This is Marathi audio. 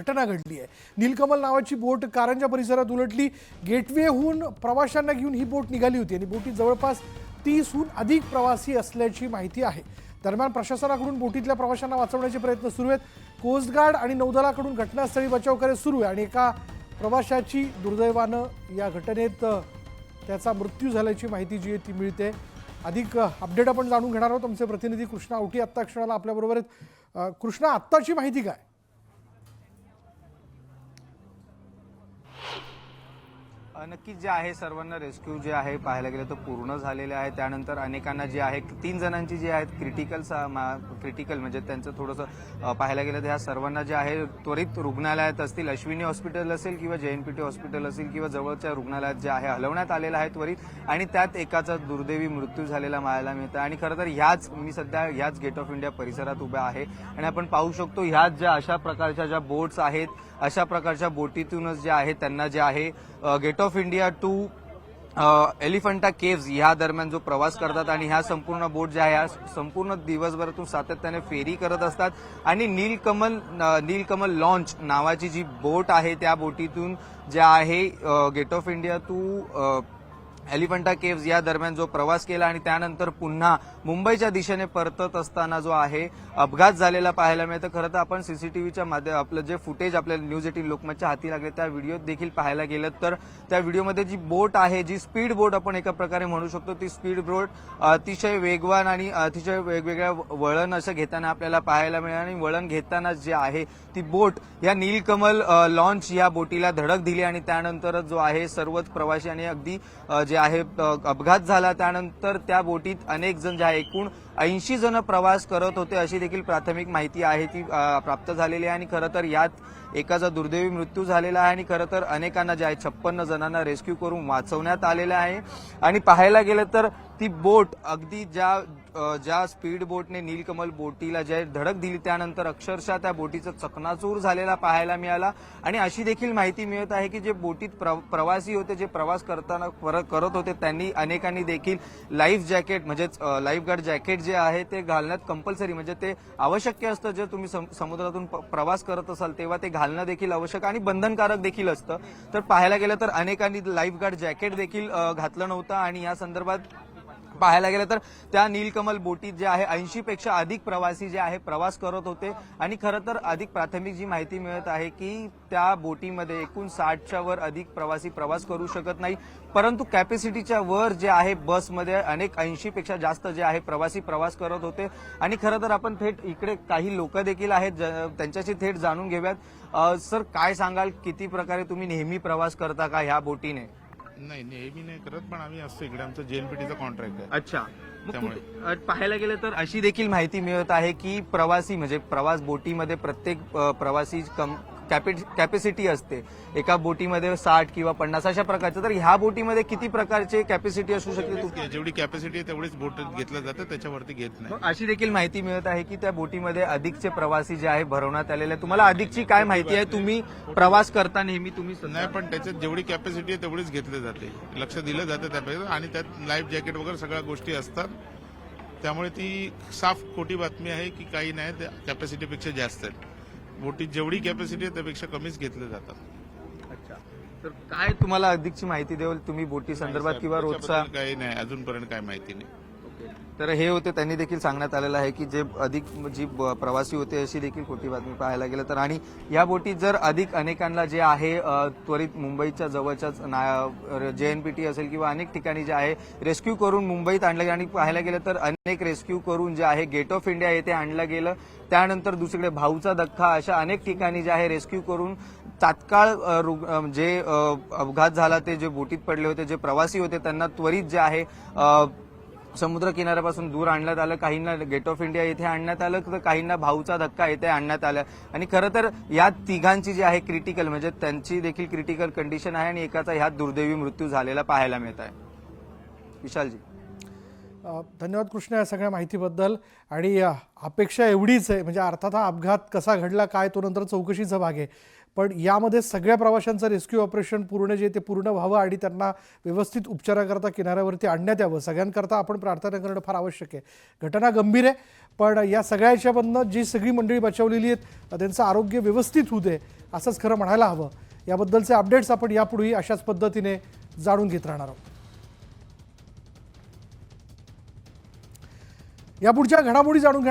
घटना घडली आहे. नीलकमल नावाची बोट कारंजा परिसरात उलटली. गेटवेहून प्रवाशांना घेऊन ही बोट निघाली होती आणि बोटीत जवळपास तीसहून अधिक प्रवासी असल्याची माहिती आहे. दरम्यान प्रशासनाकडून बोटीतल्या प्रवाशांना वाचवण्याचे प्रयत्न सुरू आहेत. कोस्टगार्ड आणि नौदलाकडून घटनास्थळी बचाव कार्य सुरू आहे आणि एका प्रवाशाची दुर्दैवानं या घटनेत त्याचा मृत्यू झाल्याची माहिती जी आहे ती मिळते. अधिक अपडेट आपण जाणून घेणार आहोत. आमचे प्रतिनिधी कृष्णा आवटी आत्ता क्षणाला आपल्याबरोबर आहेत. कृष्णा आत्ताची माहिती काय? नक्कीच जे आहे सर्वांना रेस्क्यू जे आहे पाहायला गेलं तर पूर्ण झालेले आहे. त्यानंतर अनेकांना जे आहे तीन जणांची जी आहेत क्रिटिकल क्रिटिकल म्हणजे त्यांचं थोडंसं पाहायला गेलं तर ह्या सर्वांना जे आहे त्वरित रुग्णालयात असतील अश्विनी हॉस्पिटल असेल किंवा जे एन पी टी हॉस्पिटल असेल किंवा जवळच्या रुग्णालयात जे आहे हलवण्यात आलेलं आहे त्वरित आणि त्यात एकाचा दुर्दैवी मृत्यू झालेला पाहायला मिळतं आणि खरं तर ह्याच मी सध्या ह्याच गेट ऑफ इंडिया परिसरात उभ्या आहे आणि आपण पाहू शकतो ह्याच ज्या अशा प्रकारच्या ज्या बोट्स आहेत अशा प्रकारच्या बोटीतूनच जे आहे त्यांना जे आहे gate of of India to Elephanta caves ह्या दरम्यान जो प्रवास करतात आणि ह्या संपूर्ण बोट ज्या ह्या संपूर्ण दिवसभरातून सातत्याने फेरी करत असतात. आणि नीलकमल नीलकमल लॉन्च नावाची जी बोट आहे त्या बोटीतून जे आहे gate of India to Elephanta caves या दरम्यान जो प्रवास केला आणि त्यानंतर पुन्हा मुंबईच्या दिशेने परतत असताना जो आहे अपघात झालेला पाहायला मिळतं. खरं तर आपण सीसीटीव्हीच्या माध्यम आपलं जे फुटेज आपल्याला न्यूज एटीन लोकमतच्या हाती लागले त्या व्हिडिओत देखील पाहायला गेलं तर त्या व्हिडिओमध्ये जी बोट आहे जी स्पीड बोट आपण एका प्रकारे म्हणू शकतो ती स्पीड बोट अतिशय वेगवान आणि अतिशय वेगवेगळ्या वळण असं घेताना आपल्याला पाहायला मिळेल आणि वळण घेताना जे आहे ती बोट या नीलकमल लॉन्च या बोटीला धडक दिली आणि त्यानंतरच जो आहे सर्वच प्रवासी आणि अगदी जे आहे अपघात झाला. त्यानंतर त्या बोटीत अनेक जण जे आहे एकूण ऐंशी जण प्रवास करत होते अशी देखील प्राथमिक माहिती आहे ती प्राप्त झालेली आहे. आणि खरं तर यात एकाचा दुर्दैवी मृत्यू झालेला आहे. आणि खरं तर अनेकांना जे आहे छप्पन्न जणांना रेस्क्यू करून वाचवण्यात आलेलं आहे. आणि पाहायला गेलं तर ती बोट अगदी ज्या ज्या स्पीड बोटने नीलकमल बोटीला जे धडक दिली त्यानंतर अक्षरशः त्या बोटीचा चकनाचूर झालेला पाहायला मिळाला. आणि अशी देखील माहिती मिळत आहे की जे बोटीत प्र- प्रवासी होते जे प्रवास करताना पर- करत होते त्यांनी अनेकांनी देखील लाईफ जॅकेट म्हणजेच लाईफ गार्ड जॅकेट जे आहे ते घालण्यात कंपल्सरी म्हणजे ते आवश्यक असतं. जर तुम्ही सम- समुद्रातून प- प्रवास करत असाल तेव्हा ते घालणं देखील आवश्यक आणि बंधनकारक देखील असतं. तर पाहायला गेलं तर अनेकांनी लाईफ गार्ड जॅकेट देखील घातलं नव्हतं. आणि या संदर्भात पाहायला गेलं तर त्या नीलकमल बोटीत जे आहे ऐंशी पेक्षा अधिक प्रवासी जे आहे प्रवास करत होते. आणि खरं तर अधिक प्राथमिक जी माहिती मिळत आहे की त्या बोटीमध्ये एकूण साठच्या वर अधिक प्रवासी प्रवास करू शकत नाही. परंतु कॅपॅसिटीच्या वर जे आहे बसमध्ये अनेक ऐंशी पेक्षा जास्त जे आहे प्रवासी प्रवास करत होते. आणि खरं तर आपण थेट इकडे काही लोक देखील आहेत त्यांच्याशी थेट जाणून घेऊयात. सर काय सांगाल? किती प्रकारे तुम्ही नेहमी प्रवास करता का ह्या बोटीने? नाही नेहमी नाही करत पण आम्ही असतो इकडे. आमचं जेएनपीटीचा कॉन्ट्रॅक्ट आहे. अच्छा. मग त्यामुळे. कुठे- अ, पाहायला गेलं तर अशी देखील माहिती मिळत आहे की प्रवासी म्हणजे प्रवास बोटीमध्ये प्रत्येक अ, प्रवासी कम कॅपॅसिटी असते. एका बोटीमध्ये साठ किंवा पन्नास अशा प्रकारचं. तर ह्या बोटीमध्ये किती प्रकारचे कॅपॅसिटी असू शकते जेवढी कॅपॅसिटी आहे तेवढीच बोट घेतलं जातं. त्याच्यावरती घेत नाही. अशी देखील माहिती मिळत आहे की त्या बोटीमध्ये अधिकचे प्रवासी जे आहे भरवण्यात आलेले आहे. तुम्हाला अधिकची काय माहिती आहे? तुम्ही प्रवास करता नेहमी तुम्ही नाही पण त्याच्यात जेवढी कॅपॅसिटी आहे तेवढीच घेतली जाते. लक्ष दिलं जातं त्यापैकी आणि त्यात लाईफ जॅकेट वगैरे सगळ्या गोष्टी असतात. त्यामुळे ती साफ खोटी बातमी आहे की काही नाही कॅपॅसिटीपेक्षा जास्त आहेत बोटीत जेवढी कॅपॅसिटी आहे त्यापेक्षा कमीच घेतले जातात. अच्छा. तर काय तुम्हाला अधिकची माहिती देऊ तुम्ही बोटी संदर्भात किंवा रोजचा काही नाही. अजूनपर्यंत काही माहिती नाही. तर हे होते त्यांनी देखील सांगण्यात आलेलं आहे की जे अधिक जी ब- प्रवासी होते अशी देखील खोटी बातमी पाहायला गेलं तर. आणि या बोटीत जर अधिक अनेकांना जे आहे त्वरित मुंबईच्या जवळच्याच जे एन पी टी असेल किंवा अनेक ठिकाणी जे आहे रेस्क्यू करून मुंबईत आणलं गेलं. आणि पाहायला गेलं तर अनेक रेस्क्यू करून जे आहे गेट ऑफ इंडिया येथे आणलं गेलं. त्यानंतर दुसरीकडे भाऊचा धक्का अशा अनेक ठिकाणी जे आहे रेस्क्यू करून तात्काळ जे अपघात झाला ते जे बोटीत पडले होते जे प्रवासी होते त्यांना त्वरित जे आहे समुद्र किनाऱ्यापासून दूर आणण्यात आलं काहींना गेट ऑफ इंडिया येथे आणण्यात आलं तर काहींना भाऊचा धक्का येथे आणण्यात आला. आणि खरं तर या तिघांची जी आहे क्रिटिकल म्हणजे त्यांची देखील क्रिटिकल कंडिशन आहे आणि एकाचा ह्यात दुर्दैवी मृत्यू झालेला पाहायला मिळत आहे. विशालजी. धन्यवाद कृष्ण या सगळ्या माहितीबद्दल. आणि अपेक्षा एवढीच आहे म्हणजे अर्थात हा अपघात कसा घडला काय तो नंतर चौकशीचा भाग आहे. पण यामध्ये सगळ्या प्रवाशांचं रेस्क्यू ऑपरेशन पूर्ण जे ते पूर्ण व्हावं आणि त्यांना व्यवस्थित उपचाराकरता किनाऱ्यावरती आणण्यात यावं. सगळ्यांकरता आपण प्रार्थना करणं फार आवश्यक आहे. घटना गंभीर आहे पण या सगळ्या याच्यामधनं जी सगळी मंडळी बचावलेली आहेत त्यांचं आरोग्य व्यवस्थित होऊ दे असंच खरं म्हणायला हवं. याबद्दलचे अपडेट्स आपण यापुढेही अशाच पद्धतीने जाणून घेत राहणार आहोत. यापुढच्या घडामोडी जाणून घ्या